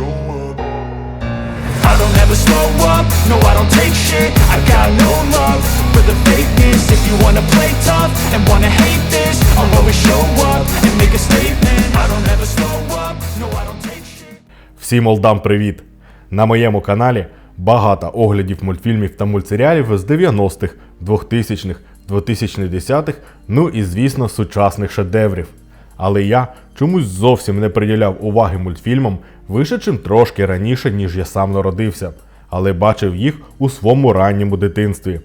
show up. I don't ever slow up, no I don't take shit I got no love for the fakeness If you wanna play tough and wanna hate this I'll always show up and make a statement I don't ever slow up, no I don't take shit Всім олдам привіт! На моєму каналі багато оглядів мультфільмів та мультсеріалів з 90-х, 2000-х, 2010-х, ну і звісно сучасних шедеврів. Але я чомусь зовсім не приділяв уваги мультфільмам, вишедшим трошки раніше, ніж я сам народився, але бачив їх у своєму ранньому дитинстві.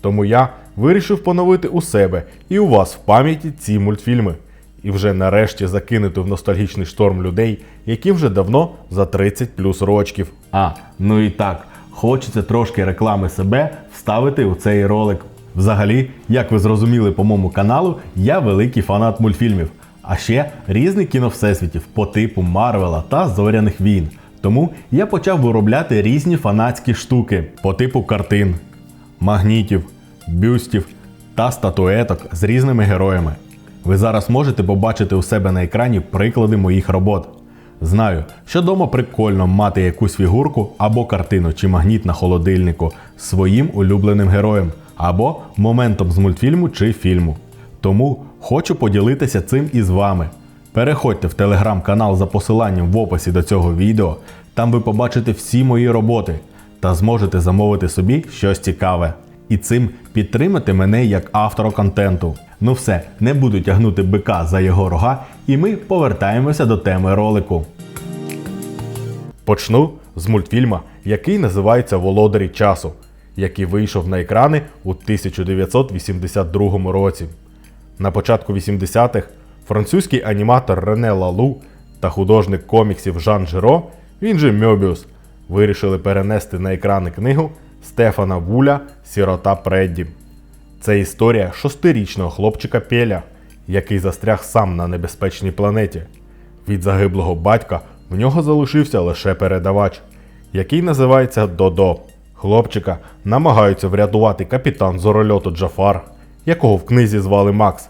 Тому я вирішив поновити у себе і у вас в пам'яті ці мультфільми. І вже нарешті закинути в ностальгічний шторм людей, які вже давно за 30 плюс рочків. А, ну і так, хочеться трошки реклами себе вставити у цей ролик. Взагалі, як ви зрозуміли по моєму каналу, я великий фанат мультфільмів, а ще різних кіновсесвітів по типу Марвела та Зоряних війн. Тому я почав виробляти різні фанатські штуки по типу картин, магнітів, бюстів та статуеток з різними героями. Ви зараз можете побачити у себе на екрані приклади моїх робот. Знаю, що дома прикольно мати якусь фігурку або картину чи магніт на холодильнику своїм улюбленим героєм, або моментом з мультфільму чи фільму. Тому хочу поділитися цим із вами. Переходьте в телеграм-канал за посиланням в описі до цього відео, там ви побачите всі мої роботи та зможете замовити собі щось цікаве. І цим підтримати мене як автора контенту. Ну все, не буду тягнути бика за його рога, і ми повертаємося до теми ролику. Почну з мультфільма, який називається Володарі часу, який вийшов на екрани у 1982 році. На початку 80-х французький аніматор Рене Лалу та художник коміксів Жан Жиро, він же Мьобіус, вирішили перенести на екрани книгу Стефана Вуля Сірота Предді. Це історія шостирічного хлопчика Пеля, який застряг сам на небезпечній планеті. Від загиблого батька в нього залишився лише передавач, який називається Додо. Хлопчика намагаються врятувати капітан зорольоту Джафар, якого в книзі звали Макс,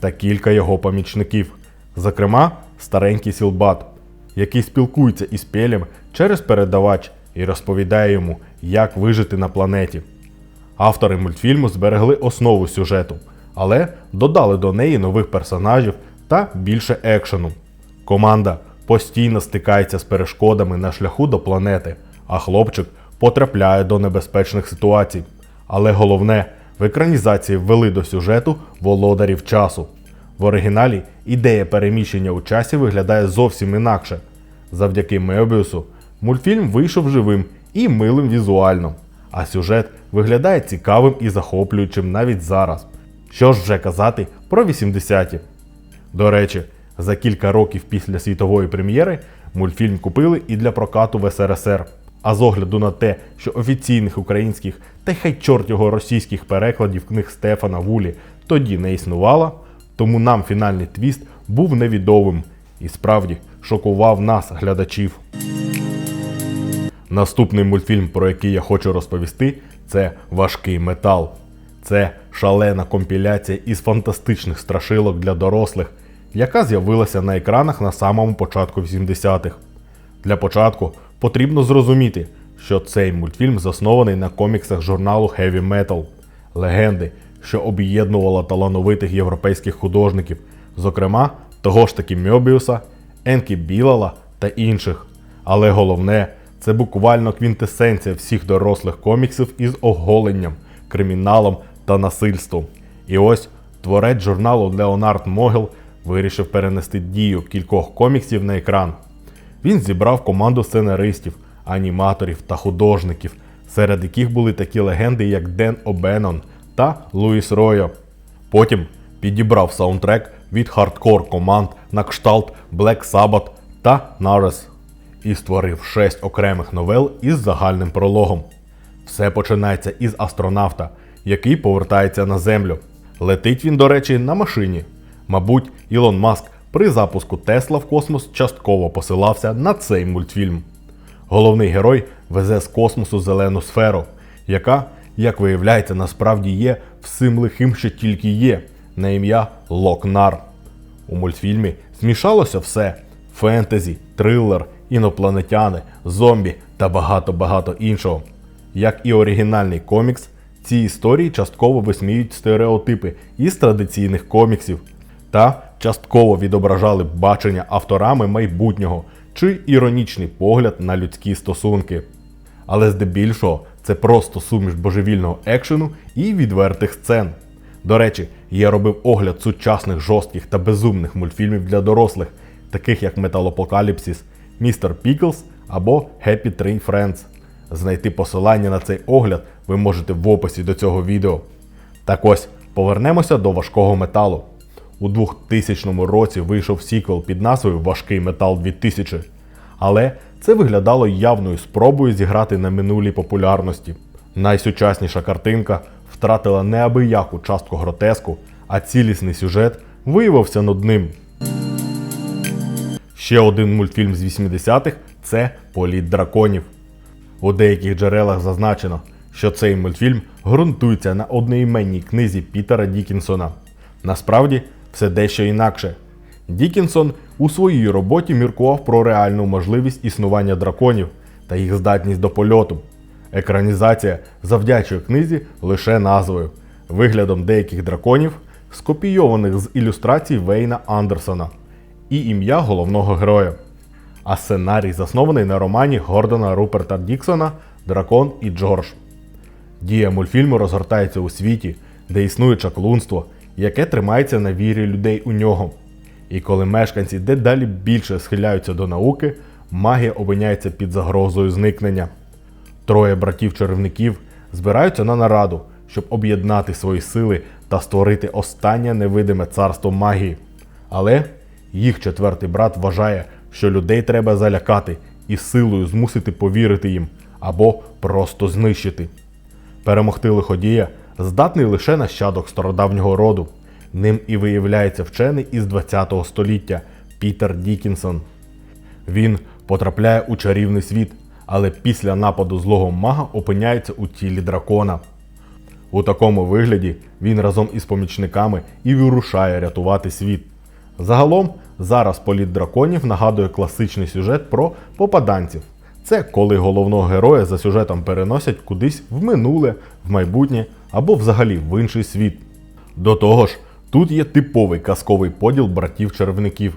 та кілька його помічників, зокрема, старенький Сілбат, який спілкується із Пелем через передавач і розповідає йому, як вижити на планеті. Автори мультфільму зберегли основу сюжету, але додали до неї нових персонажів та більше екшену. Команда постійно стикається з перешкодами на шляху до планети, а хлопчик потрапляє до небезпечних ситуацій. Але головне, в екранізації ввели до сюжету володарів часу. В оригіналі ідея переміщення у часі виглядає зовсім інакше. Завдяки Меобіусу мультфільм вийшов живим і милим візуально, а сюжет виглядає цікавим і захоплюючим навіть зараз. Що ж вже казати про 80-ті. До речі, за кілька років після світової прем'єри мультфільм купили і для прокату в СРСР. А з огляду на те, що офіційних українських та хай чорт його російських перекладів книг Стефана Вулі тоді не існувало, тому нам фінальний твіст був невідомим і справді шокував нас, глядачів. Наступний мультфільм, про який я хочу розповісти, це Важкий метал. Це шалена компіляція із фантастичних страшилок для дорослих, яка з'явилася на екранах на самому початку 80-х. Для початку потрібно зрозуміти, що цей мультфільм заснований на коміксах журналу Heavy Metal, легенди, що об'єднувала талановитих європейських художників, зокрема того ж таки Мьобіуса, Енкі Білала та інших. Але головне, це буквально квінтесенція всіх дорослих коміксів із оголенням, криміналом та насильством. І ось творець журналу Леонард Могил вирішив перенести дію кількох коміксів на екран. Він зібрав команду сценаристів, аніматорів та художників, серед яких були такі легенди, як Ден Обенон та Луїс Ройо. Потім підібрав саундтрек від хардкор команд на кшталт Black Sabbath та Нарес і створив шесть окремих новел із загальним прологом. Все починається із астронавта, який повертається на землю. Летить він, до речі, на машині. Мабуть, Ілон Маск при запуску Тесла в космос частково посилався на цей мультфільм. Головний герой везе з космосу зелену сферу, яка, як виявляється, насправді є всім лихим, що тільки є, на ім'я Локнар. У мультфільмі змішалося все: фентезі, трилер, інопланетяни, зомбі та багато-багато іншого. Як і оригінальний комікс, ці історії частково висміють стереотипи із традиційних коміксів та частково відображали бачення авторами майбутнього чи іронічний погляд на людські стосунки. Але здебільшого це просто суміш божевільного екшену і відвертих сцен. До речі, я робив огляд сучасних жорстких та безумних мультфільмів для дорослих, таких як Металопокаліпсис, Містер Піклс або Happy Tree Friends. Знайти посилання на цей огляд ви можете в описі до цього відео. Так ось, повернемося до важкого металу. У 2000 році вийшов сіквел під назвою Важкий метал 2000. Але це виглядало явною спробою зіграти на минулій популярності. Найсучасніша картинка втратила неабияку частку гротеску, а цілісний сюжет виявився нудним. Ще один мультфільм з 80-х це Політ драконів. У деяких джерелах зазначено, що цей мультфільм ґрунтується на одноіменній книзі Пітера Дікінсона. Насправді, все дещо інакше. Дікінсон у своїй роботі міркував про реальну можливість існування драконів та їх здатність до польоту. Екранізація завдячує книзі лише назвою, виглядом деяких драконів, скопійованих з ілюстрацій Вейна Андерсона, і ім'я головного героя. А сценарій заснований на романі Гордона Руперта Діксона Дракон і Джордж. Дія мультфільму розгортається у світі, де існує чаклунство, яке тримається на вірі людей у нього. І коли мешканці дедалі більше схиляються до науки, магія опиняється під загрозою зникнення. Троє братів-чарівників збираються на нараду, щоб об'єднати свої сили та створити останнє невидиме царство магії. Але їх четвертий брат вважає, що людей треба залякати і силою змусити повірити їм або просто знищити. Перемогти лиходія здатний лише нащадок стародавнього роду. Ним і виявляється вчений із 20 століття Пітер Дікінсон. Він потрапляє у чарівний світ, але після нападу злого мага опиняється у тілі дракона. У такому вигляді він разом із помічниками і вирушає рятувати світ. Загалом, зараз політ драконів нагадує класичний сюжет про попаданців. Це коли головного героя за сюжетом переносять кудись в минуле, в майбутнє або взагалі в інший світ. До того ж, тут є типовий казковий поділ братів-червників.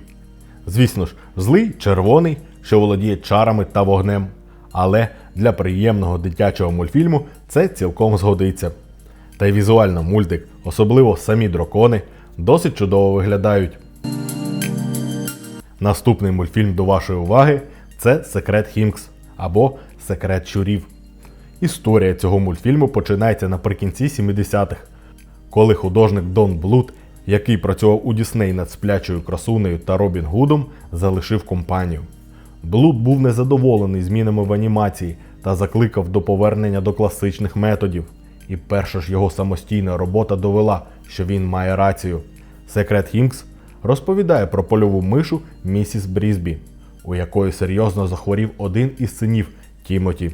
Звісно ж, злий червоний, що володіє чарами та вогнем. Але для приємного дитячого мультфільму це цілком згодиться. Та й візуально мультик, особливо самі дракони, досить чудово виглядають. Наступний мультфільм до вашої уваги це Секрет Хінкс або Секрет Щурів. Історія цього мультфільму починається наприкінці 70-х, коли художник Дон Блуд, який працював у Дісней над сплячою красунею та Робін Гудом, залишив компанію. Блуд був незадоволений змінами в анімації та закликав до повернення до класичних методів. І перша ж його самостійна робота довела, що він має рацію. Секрет Хінкс розповідає про польову мишу місіс Брізбі, у якої серйозно захворів один із синів Тімоті.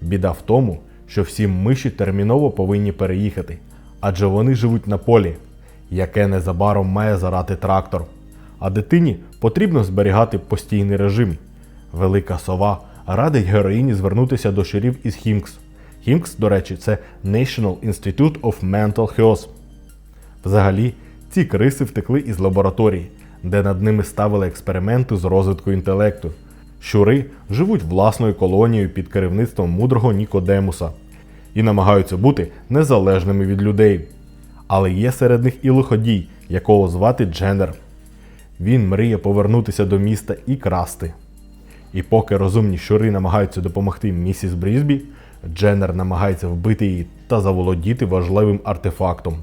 Біда в тому, що всі миші терміново повинні переїхати, адже вони живуть на полі, яке незабаром має зарати трактор. А дитині потрібно зберігати постійний режим. Велика сова радить героїні звернутися до щурів із Хімкс. Хімкс, до речі, це National Institute of Mental Health. Взагалі, ці криси втекли із лабораторії, де над ними ставили експерименти з розвитку інтелекту. Щури живуть власною колонією під керівництвом мудрого Нікодемуса і намагаються бути незалежними від людей. Але є серед них і лиходій, якого звати Дженнер. Він мріє повернутися до міста і красти. І поки розумні щури намагаються допомогти місіс Брізбі, Дженнер намагається вбити її та заволодіти важливим артефактом.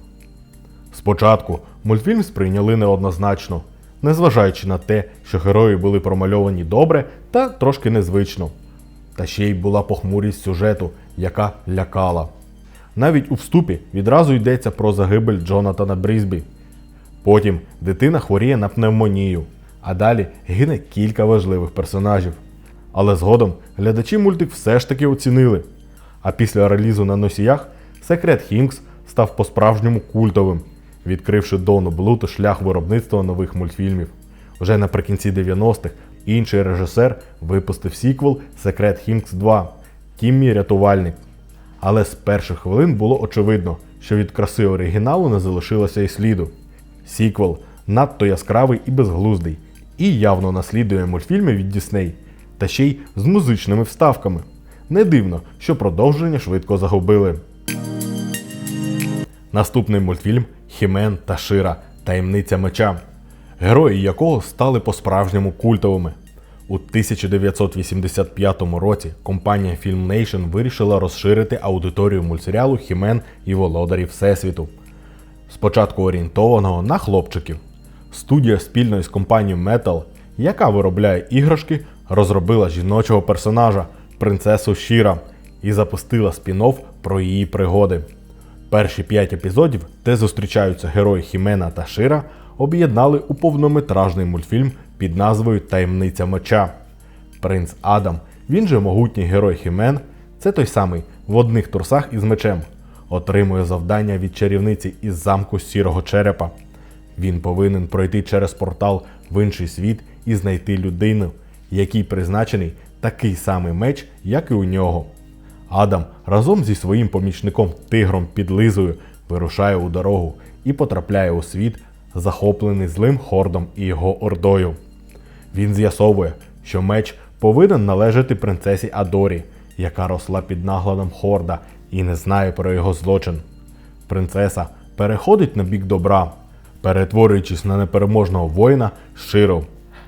Спочатку мультфільм сприйняли неоднозначно, незважаючи на те, що герої були промальовані добре та трошки незвично. Та ще й була похмурість сюжету, яка лякала. Навіть у вступі відразу йдеться про загибель Джонатана Брізбі. Потім дитина хворіє на пневмонію, а далі гине кілька важливих персонажів. Але згодом глядачі мультик все ж таки оцінили. А після релізу на носіях Секрет Хінкс став по-справжньому культовим, відкривши Дону Блуту шлях виробництва нових мультфільмів. Вже наприкінці 90-х інший режисер випустив сіквел Секрет Хінкс 2 Тіммі рятувальник. Але з перших хвилин було очевидно, що від краси оригіналу не залишилося і сліду. Сіквел надто яскравий і безглуздий, і явно наслідує мультфільми від Дісней, та ще й з музичними вставками. Не дивно, що продовження швидко загубили. Наступний мультфільм Хімен та Шира Таємниця меча, герої якого стали по-справжньому культовими. У 1985 році компанія Filmnation вирішила розширити аудиторію мультсеріалу Хімен і Володарі Всесвіту. Спочатку орієнтованого на хлопчиків. Студія спільно із компанією Metal, яка виробляє іграшки, розробила жіночого персонажа принцесу Шіра і запустила спін-офф про її пригоди. Перші п'ять епізодів, де зустрічаються герої Хімена та Шира, об'єднали у повнометражний мультфільм під назвою Таємниця меча. Принц Адам, він же могутній герой Хімен, це той самий в одних трусах із мечем, отримує завдання від чарівниці із замку сірого черепа. Він повинен пройти через портал в інший світ і знайти людину, якій призначений такий самий меч, як і у нього. Адам разом зі своїм помічником тигром підлизою вирушає у дорогу і потрапляє у світ, захоплений злим хордом і його ордою. Він з'ясовує, що меч повинен належати принцесі Адорі, яка росла під наглядом Хорда і не знає про його злочин. Принцеса переходить на бік добра, перетворюючись на непереможного воїна Ширу.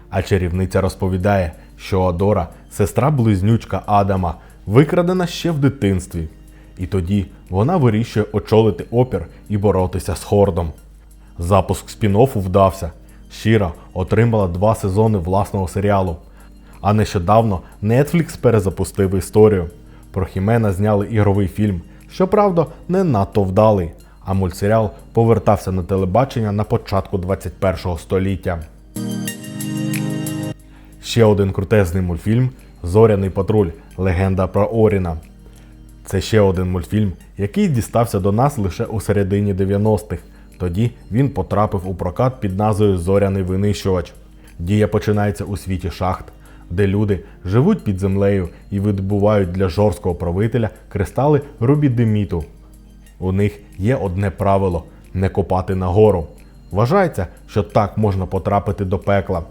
А чарівниця розповідає, що Адора сестра близнючка Адама, викрадена ще в дитинстві. І тоді вона вирішує очолити опір і боротися з Хордом. Запуск спін-оффу вдався. Щіра отримала два сезони власного серіалу. А нещодавно Netflix перезапустив історію. Про Хімена зняли ігровий фільм, щоправда, не надто вдалий, а мультсеріал повертався на телебачення на початку 21 століття. Ще один крутезний мультфільм Зоряний патруль. Легенда про Оріна. Це ще один мультфільм, який дістався до нас лише у середині 90-х. Тоді він потрапив у прокат під назвою Зоряний винищувач. Дія починається у світі шахт, де люди живуть під землею і видобувають для жорсткого правителя кристали рубідеміту. У них є одне правило не копати нагору. Вважається, що так можна потрапити до пекла.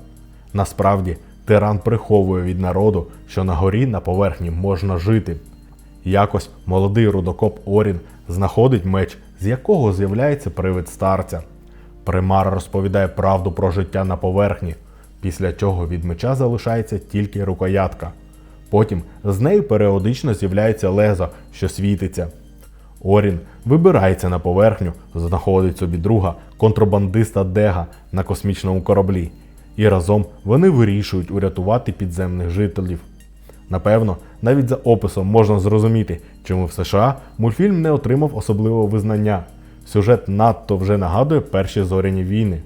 Насправді, тиран приховує від народу, що на горі на поверхні можна жити. Якось молодий рудокоп Орін знаходить меч, з якого з'являється привид старця. Примара розповідає правду про життя на поверхні, після чого від меча залишається тільки рукоятка. Потім з нею періодично з'являється лезо, що світиться. Орін вибирається на поверхню, знаходить собі друга контрабандиста Дега на космічному кораблі, і разом вони вирішують урятувати підземних жителів. Напевно, навіть за описом можна зрозуміти, чому в США мультфільм не отримав особливого визнання. Сюжет надто вже нагадує перші зоряні війни.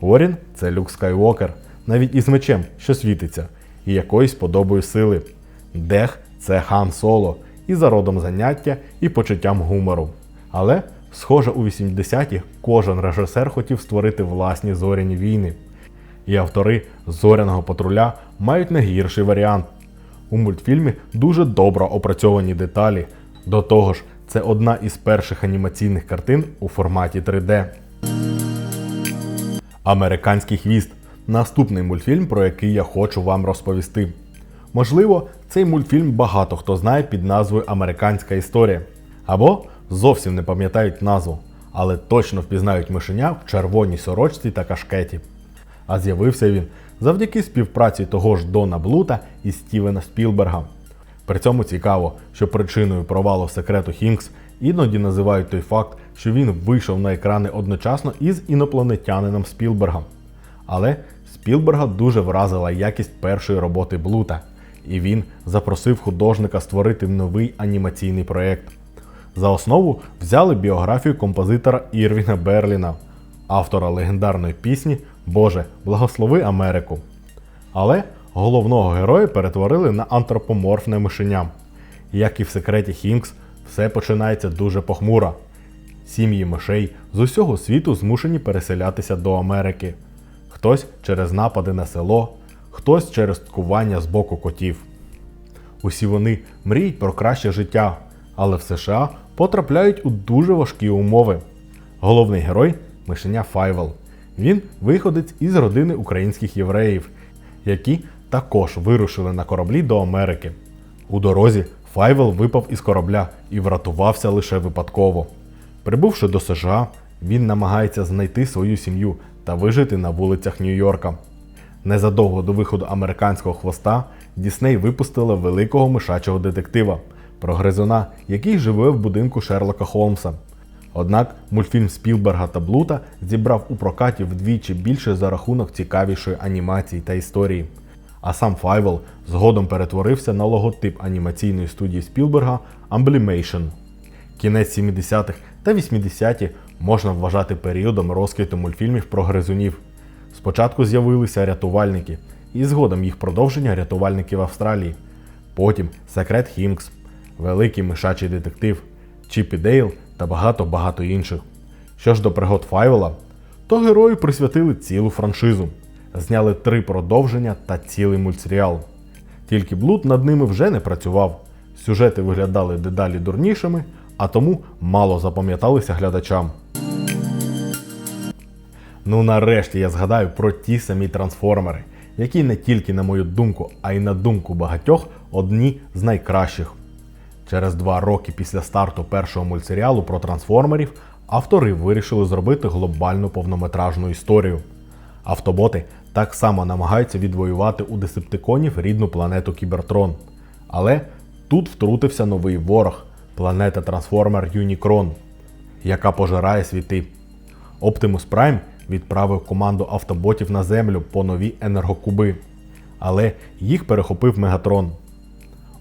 Орін це Люк Скайуокер, навіть із мечем, що світиться, і якоюсь подобою сили. Дех це Хан Соло, і за родом заняття, і почуттям гумору. Але, схоже, у 80-ті кожен режисер хотів створити власні зоряні війни. І автори зоряного патруля мають не гірший варіант. У мультфільмі дуже добре опрацьовані деталі. До того ж, це одна із перших анімаційних картин у форматі 3D. Американський хвіст наступний мультфільм, про який я хочу вам розповісти. Можливо, цей мультфільм багато хто знає під назвою Американська історія. Або зовсім не пам'ятають назву, але точно впізнають мишеня в червоній сорочці та кашкеті. А з'явився він завдяки співпраці того ж Дона Блута і Стівена Спілберга. При цьому цікаво, що причиною провалу секрету Хінкс іноді називають той факт, що він вийшов на екрани одночасно із інопланетянином Спілбергом. Але Спілберга дуже вразила якість першої роботи Блута, і він запросив художника створити новий анімаційний проєкт. За основу взяли біографію композитора Ірвіна Берліна, автора легендарної пісні Боже, благослови Америку. Але головного героя перетворили на антропоморфне мишеня. Як і в секреті Хінкс, все починається дуже похмуро. Сім'ї мишей з усього світу змушені переселятися до Америки. Хтось через напади на село, хтось через ткування з боку котів. Усі вони мріють про краще життя, але в США потрапляють у дуже важкі умови. Головний герой мишеня Файвел. Він виходить із родини українських євреїв, які також вирушили на кораблі до Америки. У дорозі Файвел випав із корабля і врятувався лише випадково. Прибувши до США, він намагається знайти свою сім'ю та вижити на вулицях Нью-Йорка. Незадовго до виходу американського хвоста Дісней випустила великого мишачого детектива про гризуна, який живе в будинку Шерлока Холмса. Однак мультфільм Спілберга та Блута зібрав у прокаті вдвічі більше за рахунок цікавішої анімації та історії. А сам Файвел згодом перетворився на логотип анімаційної студії Спілберга Amblimation. Кінець 70-х та 80-ті можна вважати періодом розквіту мультфільмів про гризунів. Спочатку з'явилися рятувальники, і згодом їх продовження рятувальники в Австралії. Потім Секрет Хінкс, Великий мишачий детектив, Чіп і Дейл та багато-багато інших. Що ж до пригод Файвела, то герою присвятили цілу франшизу, зняли три продовження та цілий мультсеріал. Тільки блуд над ними вже не працював. Сюжети виглядали дедалі дурнішими, а тому мало запам'яталися глядачам. Ну нарешті я згадаю про ті самі трансформери, які не тільки на мою думку, а й на думку багатьох одні з найкращих. Через два роки після старту першого мультсеріалу про трансформерів автори вирішили зробити глобальну повнометражну історію. Автоботи так само намагаються відвоювати у десептиконів рідну планету Кібертрон. Але тут втрутився новий ворог планета Трансформер Юнікрон, яка пожирає світи. Оптимус Прайм відправив команду автоботів на землю по нові енергокуби, але їх перехопив Мегатрон.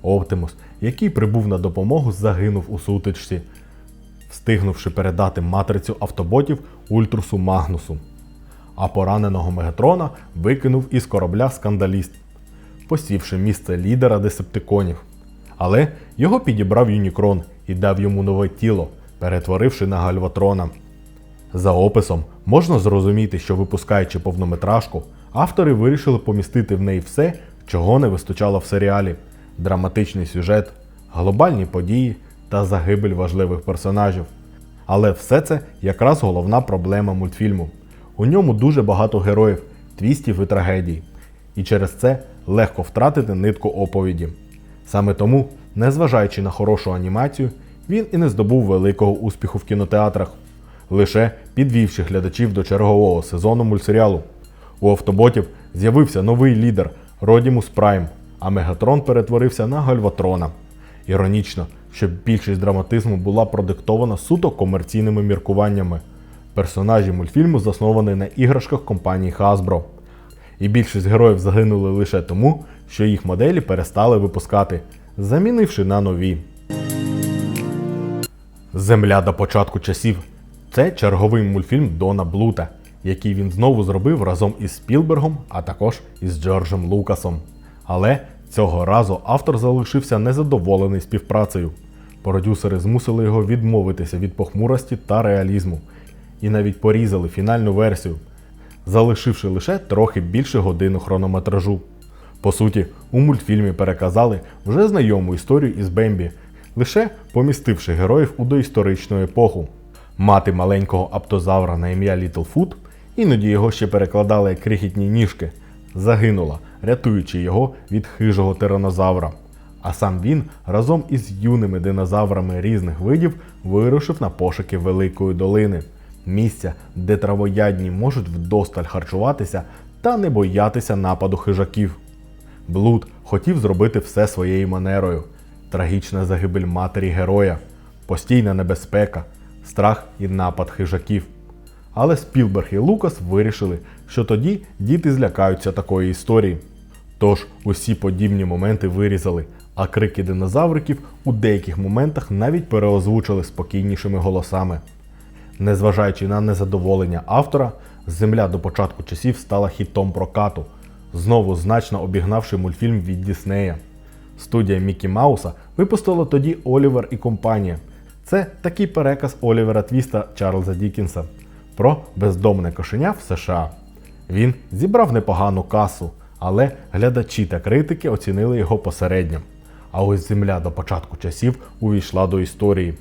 Оптимус, який прибув на допомогу, загинув у сутичці, встигнувши передати матрицю автоботів Ультрусу Магнусу. А пораненого Мегатрона викинув із корабля скандаліст, посівши місце лідера десептиконів. Але його підібрав Юнікрон і дав йому нове тіло, перетворивши на Гальватрона. За описом можна зрозуміти, що випускаючи повнометражку, автори вирішили помістити в неї все, чого не вистачало в серіалі: драматичний сюжет, глобальні події та загибель важливих персонажів. Але все це якраз головна проблема мультфільму. У ньому дуже багато героїв, твістів і трагедій. І через це легко втратити нитку оповіді. Саме тому, незважаючи на хорошу анімацію, він і не здобув великого успіху в кінотеатрах, лише підвівши глядачів до чергового сезону мультсеріалу. У автоботів з'явився новий лідер Родімус Прайм, а Мегатрон перетворився на Гальватрона. Іронічно, що більшість драматизму була продиктована суто комерційними міркуваннями. Персонажі мультфільму засновані на іграшках компанії Hasbro. І більшість героїв загинули лише тому, що їх моделі перестали випускати, замінивши на нові. Земля до початку часів це черговий мультфільм Дона Блута, який він знову зробив разом із Спілбергом, а також із Джорджем Лукасом. Але цього разу автор залишився незадоволений співпрацею. Продюсери змусили його відмовитися від похмурості та реалізму і навіть порізали фінальну версію, залишивши лише трохи більше годину хронометражу. По суті, у мультфільмі переказали вже знайому історію із Бембі, лише помістивши героїв у доісторичну епоху. Мати маленького аптозавра на ім'я Літлфут, іноді його ще перекладали як крихітні ніжки, загинула, рятуючи його від хижого тиранозавра. А сам він разом із юними динозаврами різних видів вирушив на пошуки Великої долини, місця, де травоядні можуть вдосталь харчуватися та не боятися нападу хижаків. Блуд хотів зробити все своєю манерою: трагічна загибель матері героя, постійна небезпека, страх і напад хижаків. Але Спілберг і Лукас вирішили, що тоді діти злякаються такої історії. Тож усі подібні моменти вирізали, а крики динозавриків у деяких моментах навіть переозвучили спокійнішими голосами. Незважаючи на незадоволення автора, Земля до початку часів стала хітом прокату, знову значно обігнавши мультфільм від Діснея. Студія Мікі Мауса випустила тоді Олівер і компанія. Це такий переказ Олівера Твіста Чарльза Дікінса про бездомне кошеня в США. Він зібрав непогану касу, але глядачі та критики оцінили його посередньо. А ось земля до початку часів увійшла до історії.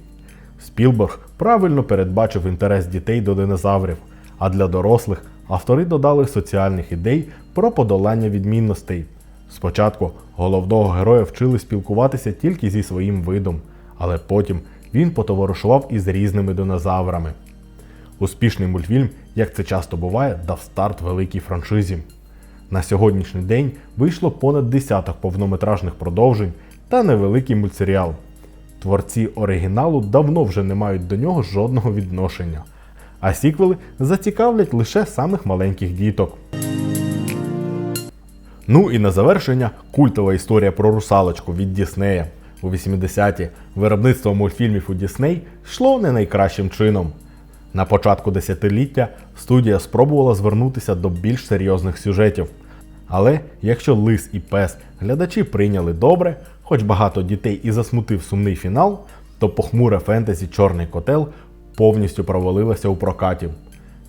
Спілберг правильно передбачив інтерес дітей до динозаврів, а для дорослих автори додали соціальних ідей про подолання відмінностей. Спочатку головного героя вчили спілкуватися тільки зі своїм видом, але потім він потоваришував із різними динозаврами. Успішний мультфільм, як це часто буває, дав старт великій франшизі. На сьогоднішній день вийшло понад десяток повнометражних продовжень та невеликий мультсеріал. Творці оригіналу давно вже не мають до нього жодного відношення, а сіквели зацікавлять лише самих маленьких діток. Ну і на завершення культова історія про русалочку від Діснея. У 80-ті виробництво мультфільмів у Дісней йшло не найкращим чином. На початку десятиліття студія спробувала звернутися до більш серйозних сюжетів. Але якщо лис і пес глядачі прийняли добре, хоч багато дітей і засмутив сумний фінал, то похмуре фентезі Чорний котел повністю провалилося у прокаті.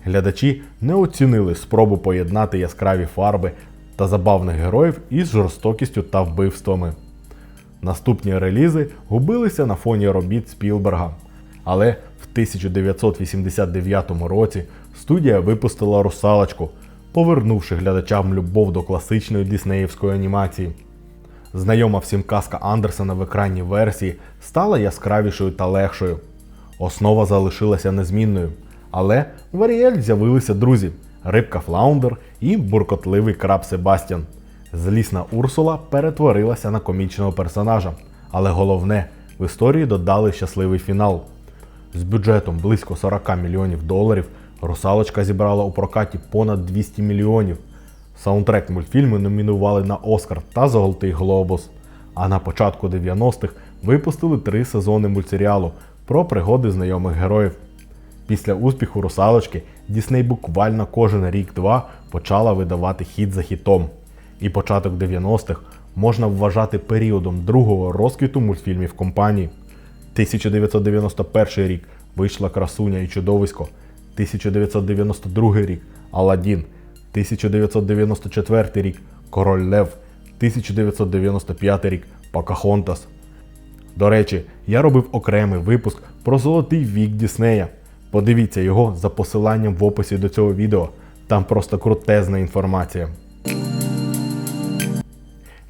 Глядачі не оцінили спробу поєднати яскраві фарби та забавних героїв із жорстокістю та вбивствами. Наступні релізи губилися на фоні робіт Спілберга. Але 1989 році студія випустила русалочку, повернувши глядачам любов до класичної діснеївської анімації. Знайома всім казка Андерсена в екранній версії стала яскравішою та легшою. Основа залишилася незмінною, але в Аріель з'явилися друзі рибка Флаундер і буркотливий краб Себастьян. Злісна Урсула перетворилася на комічного персонажа, але головне, в історії додали щасливий фінал. З бюджетом близько 40 мільйонів доларів русалочка зібрала у прокаті понад 200 мільйонів. Саундтрек мультфільму номінували на Оскар та Золотий Глобус. А на початку 90-х випустили три сезони мультсеріалу про пригоди знайомих героїв. Після успіху русалочки Дісней буквально кожен рік-два почала видавати хіт за хітом. І початок 90-х можна вважати періодом другого розквіту мультфільмів компанії. 1991 рік вийшла Красуня і чудовисько, 1992 рік Аладдін, 1994 рік Король Лев, 1995 рік Покахонтас. До речі, я робив окремий випуск про золотий вік Діснея. Подивіться його за посиланням в описі до цього відео. Там просто крутезна інформація.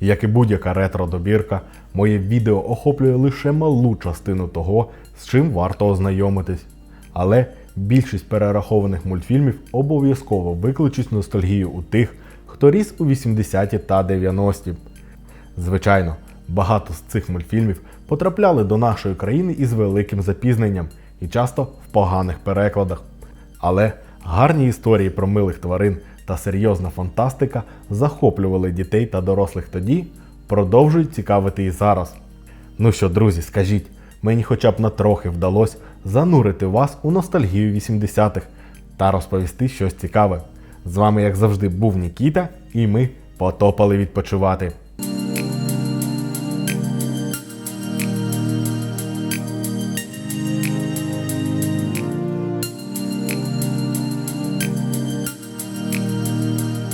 Як і будь-яка ретро-добірка, моє відео охоплює лише малу частину того, з чим варто ознайомитись. Але більшість перерахованих мультфільмів обов'язково викличуть ностальгію у тих, хто ріс у 80-ті та 90-ті. Звичайно, багато з цих мультфільмів потрапляли до нашої країни із великим запізненням і часто в поганих перекладах. Але гарні історії про милих тварин та серйозна фантастика захоплювали дітей та дорослих тоді, продовжують цікавити і зараз. Ну що, друзі, скажіть, мені хоча б на трохи вдалося занурити вас у ностальгію 80-х та розповісти щось цікаве. З вами, як завжди, був Нікіта, і ми потопали відпочивати.